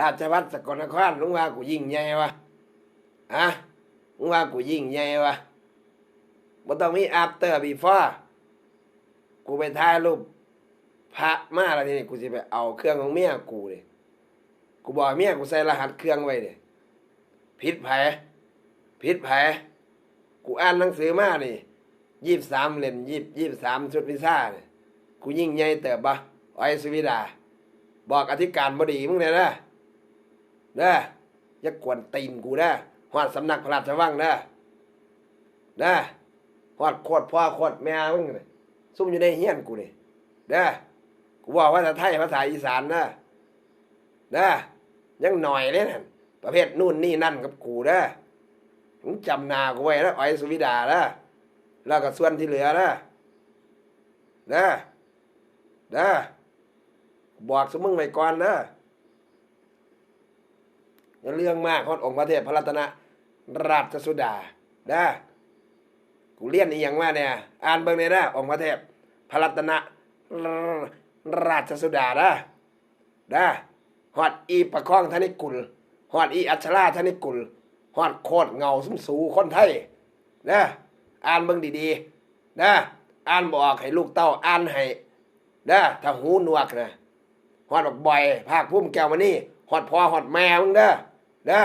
ราชวัตรสกลนครลุงว่ากูยิ่งใหญ่วะฮะลุงว่ากูยิ่งใหญ่วะบ่ต้องมี after before กูไปถ่ายรูปพระมาแล้วทีนี้กูสิไปเอาเครื่องของเมียกูเลยกูบอกเมียกูใส่รหัสเครื่องไว้เด้ผิดไผลผิดไผลกูอ่านหนังสือมานี่ยี่สามเล่มยี่ยี่สามชุดพิซ่าเนี่ยกูยิ่งใหญ่เติบบ่ไอ้สุวิดา บอกอธิการบดีมึงเนี่ยนะ เด้อย่ากวนตีนกูเด้อดสำนักพระราชวังเด้อเด้อดโคตรพ่อโคตรแม่มึงซุ่มอยู่ในเฮียนกูนี่เด้อกูบอกว่าภาษาไทยภาษาอีสานเด้อเด้อยังหน่อยเลยนั่นประเภทนู่นนี่นั่นกับกูเด้อมึงจำนากูไว้นะอ้อยสุวิดาเด้อแล้วก็ส่วนที่เหลือเด้อเด้อเด้อบอกสมึงไว้ก่อนเด้ อย่าเรื่องมากฮอดองค์พระเทพพระรัตนราชสุดาเด้อกูเรียนอีหยังมาเนี่ยอ่านเบิ่งเนี่ยเด้องค์พระเทพพระรัตนราชสุดาเด้อเด้อฮอดอีประคองธนิกุลฮอดอีอัชราธนิกุลฮอดโคตรเงาสมสูคนไทยเด้อ่านเบิ่งดีๆเด้ออ่านบอกให้ลูกเต้าอ่านให้เด้อถ้าหูหนวกนะฮอดบอกบ่อย ภาคพุ่มแก้วมานี่ฮอดพ่อฮอดแม่มึงเด้อ เด้อ